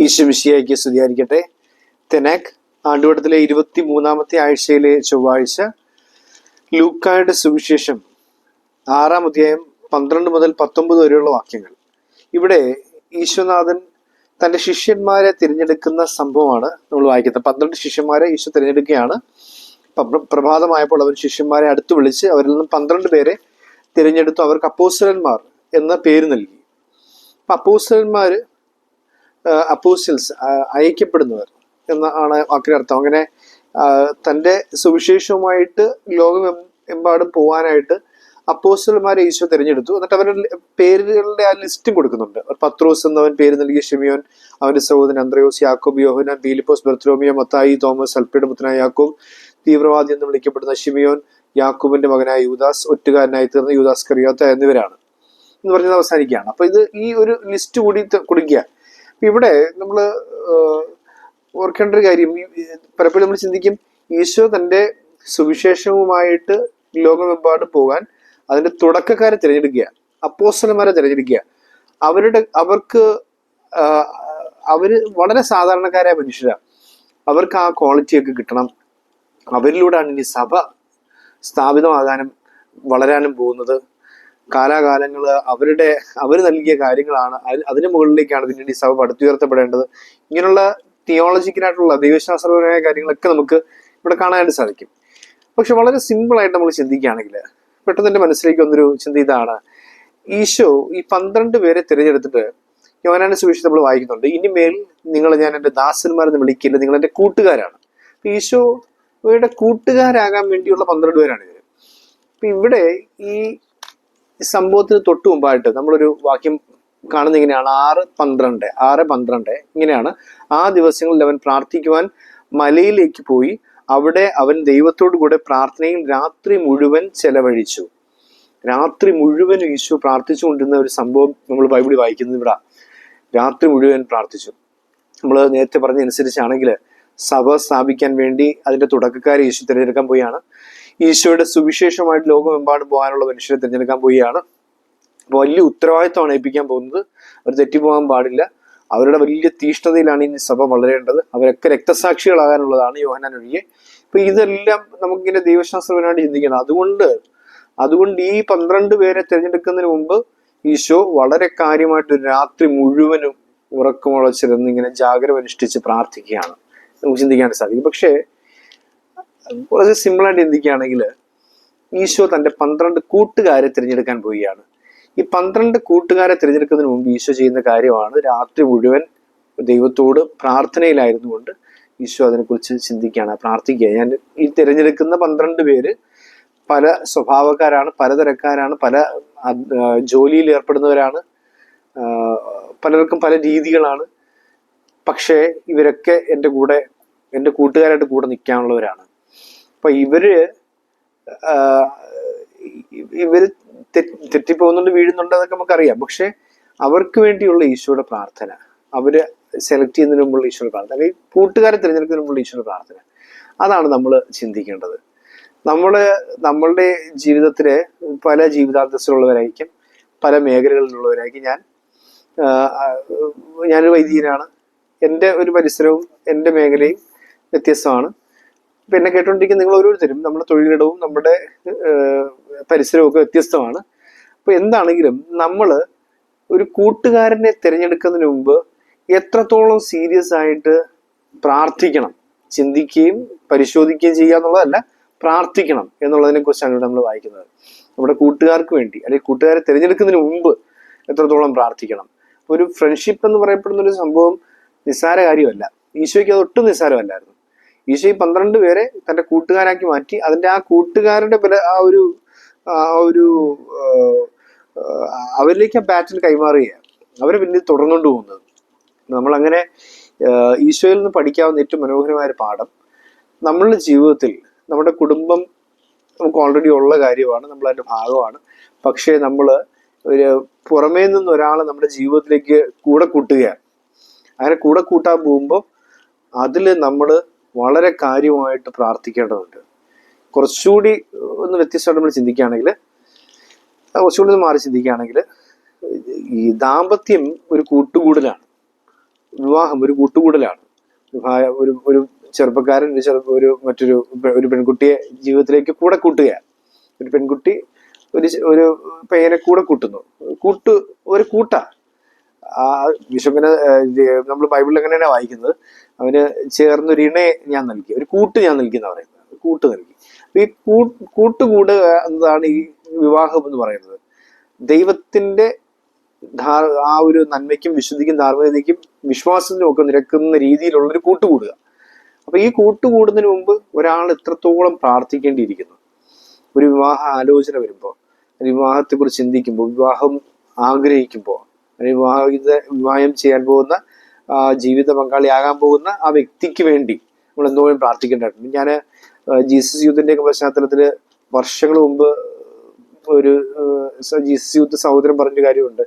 ഈശ്വമിശിയായിക്ക് സ്തുതിയായിരിക്കട്ടെ. തെനാക് ആണ്ടുവട്ടത്തിലെ ഇരുപത്തി മൂന്നാമത്തെ ആഴ്ചയിലെ ചൊവ്വാഴ്ച ലൂക്കായുടെ സുവിശേഷം ആറാം അധ്യായം പന്ത്രണ്ട് മുതൽ പത്തൊമ്പത് വരെയുള്ള വാക്യങ്ങൾ. ഇവിടെ ഈശ്വനാഥൻ തന്റെ ശിഷ്യന്മാരെ തിരഞ്ഞെടുക്കുന്ന സംഭവമാണ് നമ്മൾ വായിക്കുന്നത്. പന്ത്രണ്ട് ശിഷ്യന്മാരെ ഈശോ തിരഞ്ഞെടുക്കുകയാണ്. പ്ര- പ്രഭാതമായപ്പോൾ അവർ ശിഷ്യന്മാരെ അടുത്ത് വിളിച്ച് അവരിൽ നിന്നും പന്ത്രണ്ട് പേരെ തിരഞ്ഞെടുത്തു. അവർക്ക് അപ്പോസ്റ്റലന്മാർ എന്ന പേര് നൽകി. അപ്പൊ അപ്പോസ്റ്റലന്മാര് അപ്പോസിൽസ് അയക്കപ്പെടുന്നവർ എന്ന ആണ് വാക്കിനർത്ഥം. അങ്ങനെ തന്റെ സുവിശേഷവുമായിട്ട് ലോകം എമ്പാടും പോകാനായിട്ട് അപ്പോസ്റ്റലന്മാരെ ഈശോ തിരഞ്ഞെടുത്തു. എന്നിട്ട് അവരുടെ പേരുകളുടെ ആ ലിസ്റ്റും കൊടുക്കുന്നുണ്ട്. പത്രോസ് എന്നവൻ പേര് നൽകിയ ഷിമിയോൻ അവന്റെ സഹോദരൻ അന്ത്രയോസ് യാക്കോബ് യോഹനാൻ ബീലിപ്പോസ് ബർത്രോമിയോ മത്തായി തോമസ് അൽപ്പയുടെ പുത്രനായ യാക്കോബ് തീവ്രവാദി എന്ന് വിളിക്കപ്പെടുന്ന ഷിമിയോൻ യാക്കോബിന്റെ മകനായ യൂദാസ് ഒറ്റുകാരനായി തീർന്ന യൂദാസ് കറിയോത്ത എന്നിവരാണ്. എന്ന് പറഞ്ഞത് അവസാനിക്കുകയാണ്. അപ്പൊ ഇത് ഈ ഒരു ലിസ്റ്റ് കൂടി കൊടുക്കുക. ഇവിടെ നമ്മൾ ഓർക്കേണ്ട ഒരു കാര്യം. പലപ്പോഴും നമ്മൾ ചിന്തിക്കും ഈശോ തന്റെ സുവിശേഷവുമായിട്ട് ലോകമെമ്പാട് പോകാൻ അതിന്റെ തുടക്കക്കാരെ തിരഞ്ഞെടുക്കുക അപ്പോസ്റ്റലന്മാരെ തിരഞ്ഞെടുക്കുക. അവരുടെ അവർക്ക് അവർ വളരെ സാധാരണക്കാരായ മനുഷ്യരാണ് അവർക്ക് ആ ക്വാളിറ്റിയൊക്കെ കിട്ടണം. അവരിലൂടെയാണ് ഇനി സഭ സ്ഥാപിതമാകാനും വളരാനും പോകുന്നത്. കാലാകാലങ്ങൾ അവരുടെ അവർ നൽകിയ കാര്യങ്ങളാണ്. അതി- അതിന് മുകളിലേക്കാണ് പിന്നീട് ഈ സഭ പടുത്തുയർത്തപ്പെടേണ്ടത്. ഇങ്ങനെയുള്ള തിയോളജിക്കലായിട്ടുള്ള ദൈവശാസ്ത്രപരമായ കാര്യങ്ങളൊക്കെ നമുക്ക് ഇവിടെ കാണാനായിട്ട് സാധിക്കും. പക്ഷെ വളരെ സിമ്പിളായിട്ട് നമ്മൾ ചിന്തിക്കുകയാണെങ്കിൽ പെട്ടെന്ന് എന്റെ മനസ്സിലേക്ക് വന്നൊരു ചിന്ത ഇതാണ്. ഈശോ ഈ പന്ത്രണ്ട് പേരെ തിരഞ്ഞെടുത്തിട്ട് യോനാന സുവിശേഷം നമ്മൾ വായിക്കുന്നുണ്ട്. ഇനിമേൽ നിങ്ങൾ ഞാൻ എന്റെ ദാസന്മാരെന്ന് വിളിക്കില്ല നിങ്ങൾ എന്റെ കൂട്ടുകാരാണ്. ഈശോയുടെ കൂട്ടുകാരാകാൻ വേണ്ടിയുള്ള പന്ത്രണ്ട് പേരാണ് ഇവർ ഇവിടെ ഈ സംഭവത്തിന് തൊട്ട് മുമ്പായിട്ട് നമ്മളൊരു വാക്യം കാണുന്ന ഇങ്ങനെയാണ്. ആറ് പന്ത്രണ്ട് ആറ് പന്ത്രണ്ട് ഇങ്ങനെയാണ്. ആ ദിവസങ്ങളിൽ അവൻ പ്രാർത്ഥിക്കുവാൻ മലയിലേക്ക് പോയി. അവിടെ അവൻ ദൈവത്തോടു കൂടെ പ്രാർത്ഥനയിൽ രാത്രി മുഴുവൻ ചെലവഴിച്ചു. രാത്രി മുഴുവൻ ഈശോ പ്രാർത്ഥിച്ചുകൊണ്ടിരുന്ന ഒരു സംഭവം നമ്മൾ ബൈബിളിൽ വായിക്കുന്നത് ഇവിടെ. രാത്രി മുഴുവൻ പ്രാർത്ഥിച്ചു. നമ്മൾ നേരത്തെ പറഞ്ഞ അനുസരിച്ചാണെങ്കിൽ സഭ സ്ഥാപിക്കാൻ വേണ്ടി അതിന്റെ തുടക്കക്കാരെ യേശു തിരഞ്ഞെടുക്കാൻ പോയാണ്. ഈശോയുടെ സുവിശേഷമായിട്ട് ലോകമെമ്പാടും പോകാനുള്ള മനുഷ്യരെ തിരഞ്ഞെടുക്കാൻ പോവുകയാണ്. അപ്പോൾ വലിയ ഉത്തരവാദിത്തമാണ് ഏൽപ്പിക്കാൻ പോകുന്നത്. അവർ തെറ്റിപ്പോകാൻ പാടില്ല. അവരുടെ വലിയ തീഷ്ണതയിലാണ് ഈ സഭ വളരേണ്ടത്. അവരൊക്കെ രക്തസാക്ഷികളാകാനുള്ളതാണ് യോഹനാൻ ഒഴികെ. അപ്പൊ ഇതെല്ലാം നമുക്കിങ്ങനെ ദൈവശാസ്ത്രപരമായിട്ട് ചിന്തിക്കണം. അതുകൊണ്ട് അതുകൊണ്ട് ഈ പന്ത്രണ്ട് പേരെ തിരഞ്ഞെടുക്കുന്നതിന് മുമ്പ് ഈശോ വളരെ കാര്യമായിട്ട് രാത്രി മുഴുവനും ഉറക്കമുളച്ചിരുന്ന് ഇങ്ങനെ ജാഗ്രത അനുഷ്ഠിച്ച് പ്രാർത്ഥിക്കുകയാണ്. നമുക്ക് ചിന്തിക്കാൻ സാധിക്കും. പക്ഷേ കുറച്ച് സിമ്പിളായിട്ട് ചിന്തിക്കുകയാണെങ്കിൽ ഈശോ തന്റെ പന്ത്രണ്ട് കൂട്ടുകാരെ തിരഞ്ഞെടുക്കാൻ പോവുകയാണ്. ഈ പന്ത്രണ്ട് കൂട്ടുകാരെ തിരഞ്ഞെടുക്കുന്നതിന് മുമ്പ് ഈശോ ചെയ്യുന്ന കാര്യമാണ് രാത്രി മുഴുവൻ ദൈവത്തോട് പ്രാർത്ഥനയിലായിരുന്നു കൊണ്ട് ഈശോ അതിനെക്കുറിച്ച് ചിന്തിക്കുകയാണ് പ്രാർത്ഥിക്കുക ഞാൻ ഈ തിരഞ്ഞെടുക്കുന്ന പന്ത്രണ്ട് പേര് പല സ്വഭാവക്കാരാണ് പലതരക്കാരാണ് പല ജോലിയിൽ ഏർപ്പെടുന്നവരാണ് പലർക്കും പല രീതികളാണ്. പക്ഷേ ഇവരൊക്കെ എന്റെ കൂടെ എന്റെ കൂട്ടുകാരായിട്ട് കൂടെ നിൽക്കാനുള്ളവരാണ്. അപ്പൊ ഇവർ ഇവർ തെറ്റിപ്പോകുന്നുണ്ട് വീഴുന്നുണ്ട് അതൊക്കെ നമുക്കറിയാം. പക്ഷെ അവർക്ക് വേണ്ടിയുള്ള ഈശോയുടെ പ്രാർത്ഥന അവർ സെലക്ട് ചെയ്യുന്നതിന് മുമ്പുള്ള ഈശോയുടെ പ്രാർത്ഥന അല്ലെങ്കിൽ കൂട്ടുകാരെ തിരഞ്ഞെടുക്കുന്നതിന് മുമ്പുള്ള ഈശോയുടെ പ്രാർത്ഥന അതാണ് നമ്മൾ ചിന്തിക്കേണ്ടത്. നമ്മൾ നമ്മളുടെ ജീവിതത്തിലെ പല ജീവിതാന്തസ്സിലുള്ളവരായിരിക്കും പല മേഖലകളിലുള്ളവരായിരിക്കും ഞാൻ ഞാനൊരു വൈദികനാണ്. എന്റെ ഒരു പരിസരവും എന്റെ മേഖലയും വ്യത്യസ്തമാണ്. ഇപ്പൊ എന്നെ കേട്ടോണ്ടിരിക്കുന്ന നിങ്ങൾ ഓരോരുത്തരും നമ്മുടെ തൊഴിലിടവും നമ്മുടെ പരിസരവും ഒക്കെ വ്യത്യസ്തമാണ്. അപ്പൊ എന്താണെങ്കിലും നമ്മൾ ഒരു കൂട്ടുകാരനെ തിരഞ്ഞെടുക്കുന്നതിന് മുമ്പ് എത്രത്തോളം സീരിയസ് ആയിട്ട് പ്രാർത്ഥിക്കണം ചിന്തിക്കുകയും പരിശോധിക്കുകയും ചെയ്യുക എന്നുള്ളതല്ല പ്രാർത്ഥിക്കണം എന്നുള്ളതിനെ കുറിച്ചാണ് നമ്മൾ വായിക്കുന്നത്. നമ്മുടെ കൂട്ടുകാർക്ക് വേണ്ടി അല്ലെങ്കിൽ കൂട്ടുകാരെ തിരഞ്ഞെടുക്കുന്നതിന് മുമ്പ് എത്രത്തോളം പ്രാർത്ഥിക്കണം. ഒരു ഫ്രണ്ട്ഷിപ്പ് എന്ന് പറയപ്പെടുന്ന ഒരു സംഭവം നിസ്സാര കാര്യമല്ല. ഈശോയ്ക്ക് അത് ഒട്ടും നിസ്സാരമല്ലായിരുന്നു. ഈശോ ഈ പന്ത്രണ്ട് പേരെ തന്റെ കൂട്ടുകാരാക്കി മാറ്റി. അതിന്റെ ആ കൂട്ടുകാരുടെ ആ ഒരു ആ ഒരു അവരിലേക്ക് ആ ബാറ്റിൽ കൈമാറുകയാണ്. അവരെ പിന്നിൽ തുടർന്നുകൊണ്ട് പോകുന്നത്. നമ്മൾ അങ്ങനെ ഈശോയിൽ നിന്ന് പഠിക്കാവുന്ന ഏറ്റവും മനോഹരമായ പാഠം നമ്മളുടെ ജീവിതത്തിൽ നമ്മുടെ കുടുംബം നമുക്ക് ഓൾറെഡി ഉള്ള കാര്യമാണ് നമ്മൾ അതിന്റെ ഭാഗമാണ്. പക്ഷേ നമ്മൾ ഒരു പുറമേ നിന്ന് ഒരാളെ നമ്മുടെ ജീവിതത്തിലേക്ക് കൂടെ കൂട്ടുകയാണ്. അങ്ങനെ കൂടെ കൂട്ടാൻ പോകുമ്പോൾ അതിൽ നമ്മൾ വളരെ കാര്യമായിട്ട് പ്രാർത്ഥിക്കേണ്ടതുണ്ട്. കുറച്ചുകൂടി ഒന്ന് വ്യത്യസ്തമായിട്ട് നമ്മൾ ചിന്തിക്കുകയാണെങ്കിൽ കുറച്ചുകൂടി ഒന്ന് മാറി ചിന്തിക്കുകയാണെങ്കിൽ ഈ ദാമ്പത്യം ഒരു കൂട്ടുകൂടലാണ്. വിവാഹം ഒരു കൂട്ടുകൂടലാണ്. ഒരു ഒരു ചെറുപ്പക്കാരൻ ഒരു ചെറുപ്പ ഒരു മറ്റൊരു ഒരു പെൺകുട്ടിയെ ജീവിതത്തിലേക്ക് കൂടെ കൂട്ടുകയാണ്. ഒരു പെൺകുട്ടി ഒരു ഒരു പയ്യനെ കൂടെ കൂട്ടുന്നു. കൂട്ട് ഒരു കൂട്ട ആ വിശുവിന് നമ്മൾ ബൈബിളിൽ എങ്ങനെയാണ് വായിക്കുന്നത്? അവന് ചേർന്നൊരു ഇണയെ ഞാൻ നൽകി ഒരു കൂട്ട് ഞാൻ നൽകി എന്ന് പറയുന്നത്. കൂട്ട് നൽകി. അപ്പൊ ഈ കൂട്ടുകൂടുക എന്നതാണ് ഈ വിവാഹം എന്ന് പറയുന്നത്? ദൈവത്തിന്റെ ആ ഒരു നന്മയ്ക്കും വിശുദ്ധിക്കും ധാർമ്മികതയ്ക്കും വിശ്വാസത്തിനും ഒക്കെ നിരക്കുന്ന രീതിയിലുള്ള ഒരു കൂട്ടുകൂടുക. അപ്പൊ ഈ കൂട്ടുകൂടുന്നതിന് മുമ്പ് ഒരാൾ എത്രത്തോളം പ്രാർത്ഥിക്കേണ്ടിയിരിക്കുന്നു? ഒരു വിവാഹ ആലോചന വരുമ്പോൾ വിവാഹത്തെ കുറിച്ച് ചിന്തിക്കുമ്പോൾ വിവാഹം ആഗ്രഹിക്കുമ്പോൾ അല്ലെങ്കിൽ വിവാഹിത വിവാഹം ചെയ്യാൻ പോകുന്ന ജീവിത പങ്കാളിയാകാൻ പോകുന്ന ആ വ്യക്തിക്ക് വേണ്ടി നമ്മൾ എന്തോരം പ്രാർത്ഥിക്കേണ്ടതായിട്ടുണ്ട് ഞാൻ ജീസസ് യൂത്തിന്റെ ഒക്കെ പശ്ചാത്തലത്തിൽ വർഷങ്ങൾ മുമ്പ് ഒരു ജീസസ് യൂത്ത് സഹോദരൻ പറഞ്ഞ കാര്യമുണ്ട്.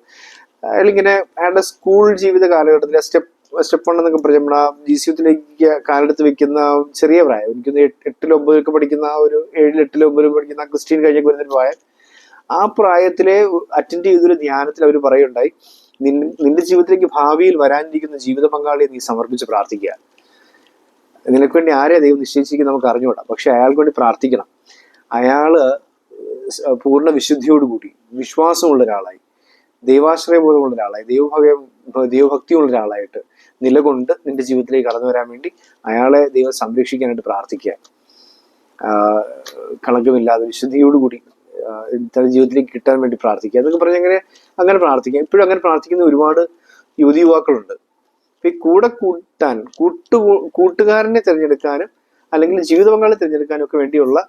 അയാളിങ്ങനെ അയാളുടെ സ്കൂൾ ജീവിത കാലഘട്ടത്തിൽ സ്റ്റെപ്പ് സ്റ്റെപ്പ് വൺ എന്നൊക്കെ പറഞ്ഞ നമ്മുടെ സി യൂത്തിലേക്ക് കാലെടുത്ത് വെക്കുന്ന ചെറിയ പ്രായം. എനിക്കൊന്ന് എട്ടിലൊമ്പതിലൊക്കെ പഠിക്കുന്ന ഒരു ഏഴിൽ എട്ടിലൊമ്പതിലും പഠിക്കുന്ന ക്രിസ്ത്യൻ കഴിഞ്ഞൊക്കെ വരുന്നൊരു പ്രായം. ആ പ്രായത്തിലെ അറ്റൻഡ് ചെയ്തൊരു ധ്യാനത്തിൽ അവർ പറയുണ്ടായി നിന്റെ ജീവിതത്തിലേക്ക് ഭാവിയിൽ വരാനിരിക്കുന്ന ജീവിത പങ്കാളിയെ നീ സമർപ്പിച്ച് പ്രാർത്ഥിക്കുക. നിനക്ക് വേണ്ടി ആരെ ദൈവം നിശ്ചയിച്ചിരിക്കും നമുക്ക് അറിഞ്ഞുകൂടാ. പക്ഷെ അയാൾക്ക് വേണ്ടി പ്രാർത്ഥിക്കണം. അയാൾ പൂർണ വിശുദ്ധിയോടുകൂടി വിശ്വാസമുള്ള ഒരാളായി ദൈവാശ്രയബോധമുള്ള ഒരാളായി ദൈവഭയം ദൈവഭക്തിയുള്ള ഒരാളായിട്ട് നിലകൊണ്ട് നിന്റെ ജീവിതത്തിലേക്ക് കടന്നു വരാൻ വേണ്ടി അയാളെ ദൈവം സംരക്ഷിക്കാനായിട്ട് പ്രാർത്ഥിക്കുക. കളങ്കമില്ലാതെ വിശുദ്ധിയോടുകൂടി തന്റെ ജീവിതത്തിലേക്ക് കിട്ടാൻ വേണ്ടി പ്രാർത്ഥിക്കുക. എന്നൊക്കെ പറഞ്ഞ് അങ്ങനെ അങ്ങനെ പ്രാർത്ഥിക്കുക ഇപ്പോഴും അങ്ങനെ പ്രാർത്ഥിക്കുന്ന ഒരുപാട് യുവതി യുവാക്കളുണ്ട്. ഈ കൂടെ കൂട്ടാൻ കൂട്ടു കൂട്ടുകാരനെ തിരഞ്ഞെടുക്കാനും അല്ലെങ്കിൽ ജീവിത പങ്കാളി തിരഞ്ഞെടുക്കാനും ഒക്കെ വേണ്ടിയുള്ള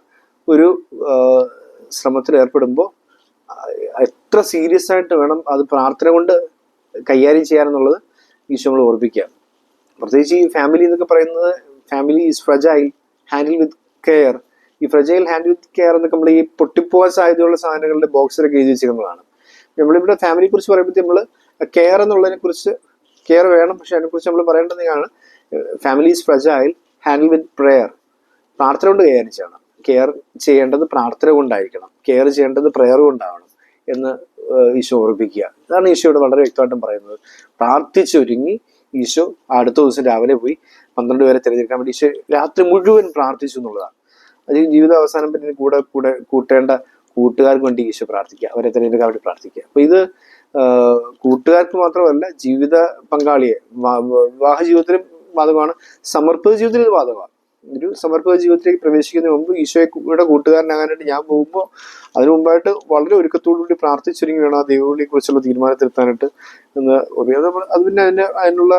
ഒരു ശ്രമത്തിൽ ഏർപ്പെടുമ്പോൾ എത്ര സീരിയസ് ആയിട്ട് വേണം അത് പ്രാർത്ഥന കൊണ്ട് കൈകാര്യം ചെയ്യാനെന്നുള്ളത് ഈശോ നമ്മൾ ഓർപ്പിക്കുക. പ്രത്യേകിച്ച് ഈ ഫാമിലി എന്നൊക്കെ പറയുന്നത് family is fragile handle with care ഈ ഫ്രജൈൽ ഹാൻഡിൽ വിത്ത് കെയർ എന്നൊക്കെ നമ്മൾ ഈ പൊട്ടിപ്പോവാൻ സാധ്യതയുള്ള സാധനങ്ങളുടെ ബോക്സിലൊക്കെ എഴുതി വെച്ചിരിക്കുന്നതാണ്. നമ്മളിവിടെ ഫാമിലിയെ കുറിച്ച് പറയുമ്പോഴത്തേക്ക് നമ്മൾ കെയർ എന്നുള്ളതിനെ കുറിച്ച് കെയർ വേണം പക്ഷെ അതിനെക്കുറിച്ച് നമ്മൾ പറയേണ്ടതാണ് family is fragile handle with prayer പ്രാർത്ഥന കൊണ്ട് കൈകാര്യം ചെയ്യണം. കെയർ ചെയ്യേണ്ടത് പ്രാർത്ഥന കൊണ്ടായിരിക്കണം. കെയർ ചെയ്യേണ്ടത് പ്രെയർ കൊണ്ടാവണം എന്ന് ഈശോ ഓർപ്പിക്കുക. അതാണ് ഈശോയോട് വളരെ വ്യക്തമായിട്ടും പറയുന്നത്. പ്രാർത്ഥിച്ചൊരുങ്ങി ഈശോ അടുത്ത ദിവസം രാവിലെ പോയി പന്ത്രണ്ട് പേരെ തിരഞ്ഞെടുക്കാൻ വേണ്ടി ഈശോ രാത്രി മുഴുവൻ പ്രാർത്ഥിച്ചു എന്നുള്ളതാണ്. അത് ജീവിതം അവസാനം പറ്റി കൂടെ കൂടെ കൂട്ടേണ്ട കൂട്ടുകാർക്ക് വേണ്ടി ഈശോ പ്രാർത്ഥിക്കുക. അവരെ തിരഞ്ഞെടുക്കാൻ വേണ്ടി പ്രാർത്ഥിക്കുക. അപ്പൊ ഇത് കൂട്ടുകാർക്ക് മാത്രമല്ല ജീവിത പങ്കാളിയെ വിവാഹ ജീവിതത്തിലും ബാധകമാണ്. സമർപ്പിത ജീവിതത്തിലും ഇത് ബാധകമാണ്. ഒരു സമർപ്പിത ജീവിതത്തിലേക്ക് പ്രവേശിക്കുന്ന മുമ്പ് ഈശോയുടെ കൂട്ടുകാരനാകാനായിട്ട് ഞാൻ പോകുമ്പോൾ അതിനു മുമ്പായിട്ട് വളരെ ഒരുക്കത്തോടുകൂടി പ്രാർത്ഥിച്ചൊരുങ്ങി വേണം ആ ദൈവവിളിയെ കുറിച്ചുള്ള തീരുമാനത്തിലെത്താനായിട്ട് എന്ന്. അത് പിന്നെ അതിന് അതിനുള്ള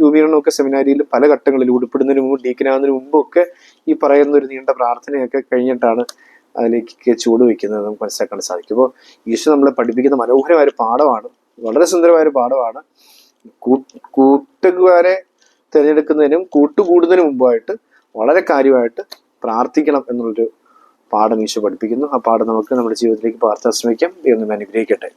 രൂപീകരണമൊക്കെ സെമിനാരിയിൽ പല ഘട്ടങ്ങളിൽ ഉൾപ്പെടുന്നതിന് മുമ്പ് ഡീക്കനാകുന്നതിന് മുമ്പൊക്കെ ഈ പറയുന്ന ഒരു നീണ്ട പ്രാർത്ഥനയൊക്കെ കഴിഞ്ഞിട്ടാണ് അതിലേക്ക് ചൂട് വെക്കുന്നത് നമുക്ക് മനസ്സിലാക്കാൻ സാധിക്കും. അപ്പോൾ ഈശോ നമ്മളെ പഠിപ്പിക്കുന്ന മനോഹരമായ പാഠമാണ്. വളരെ സുന്ദരമായ ഒരു പാഠമാണ്. കൂട്ടുകാരെ തിരഞ്ഞെടുക്കുന്നതിനും കൂട്ടുകൂടുന്നതിന് മുമ്പായിട്ട് വളരെ കാര്യമായിട്ട് പ്രാർത്ഥിക്കണം എന്നുള്ളൊരു പാഠം ഈശോ പഠിപ്പിക്കുന്നു. ആ പാഠം നമുക്ക് നമ്മുടെ ജീവിതത്തിലേക്ക് പകർത്താൻ ശ്രമിക്കാം. ഇതൊന്നും അനുഗ്രഹിക്കട്ടെ.